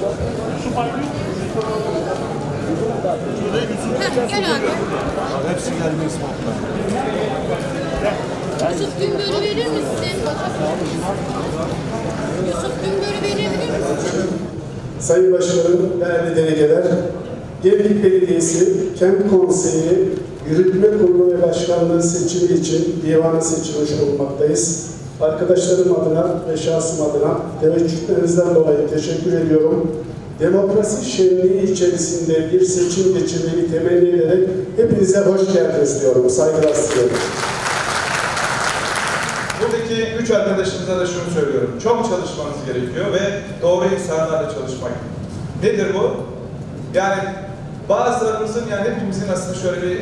Şu parkı Gel. Hepsi gelmeyiz muhakkak. Yusuf Gümbör'ü verir misin? Yusuf Gümbör'ü verebilir misin? Sayın Başkanım, değerli delegeler, Gemlik Belediyesi Kent Konseyi Yürütme Kurulu ve Başkanlığı seçimi için divana seçilmiş bulunmaktayız. Arkadaşlarım adına ve şahsım adına teveccühlerinizden dolayı teşekkür ediyorum. Demokrasi şenliği içerisinde bir seçim geçirmeyi temenni ederek hepinize hoş geldiniz diyorum. Saygılar sunuyorum. Buradaki üç arkadaşımıza da şunu söylüyorum. Çok çalışmanız gerekiyor ve doğru insanlarla çalışmak. Nedir bu? Yani bazılarımızın yani hepimizin aslında şöyle bir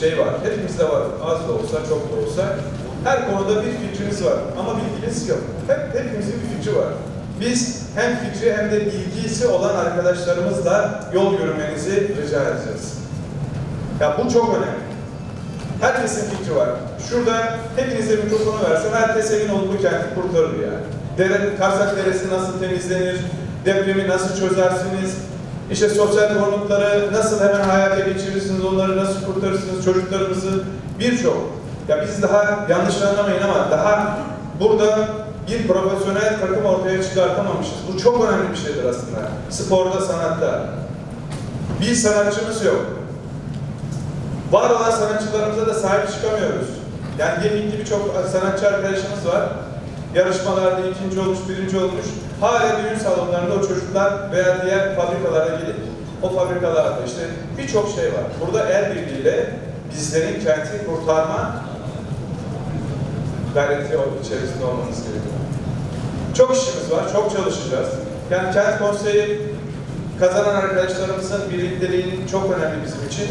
şey var. Hepimizde var. Az da olsa çok da olsa. Her konuda bir fikriniz var ama bilginiz yok. Hep, hepimizin bir fikri var. Biz hem fikri hem de bilgisi olan arkadaşlarımızla yol yürümenizi rica edeceğiz. Ya bu çok önemli. Herkesin fikri var. Şurada hepinize mikrofonu versem herkes emin olun bu kenti kurtarır yani. Dere, Karsak Deresi nasıl temizlenir, depremi nasıl çözersiniz, işte sosyal konutları nasıl hemen hayata geçirirsiniz, onları nasıl kurtarırsınız, çocuklarımızı birçok. Ya biz daha yanlış anlamayın ama daha burada bir profesyonel takım ortaya çıkartamamışız. Bu çok önemli bir şeydir aslında. Sporda, sanatta. Bir sanatçımız yok var olan sanatçılarımıza da sahip çıkamıyoruz. Yani Gemlikli birçok sanatçı arkadaşımız var. Yarışmalarda ikinci olmuş, birinci olmuş. Hala düğün salonlarında o çocuklar veya diğer fabrikalara gidip o fabrikalarda işte birçok şey var. Burada el birliğiyle bizlerin kenti kurtarma gayreti içerisinde olmamız gerekiyor. Çok işimiz var, çok çalışacağız. Yani kent konseyi kazanan arkadaşlarımızın birlikteliğinin çok önemli bizim için.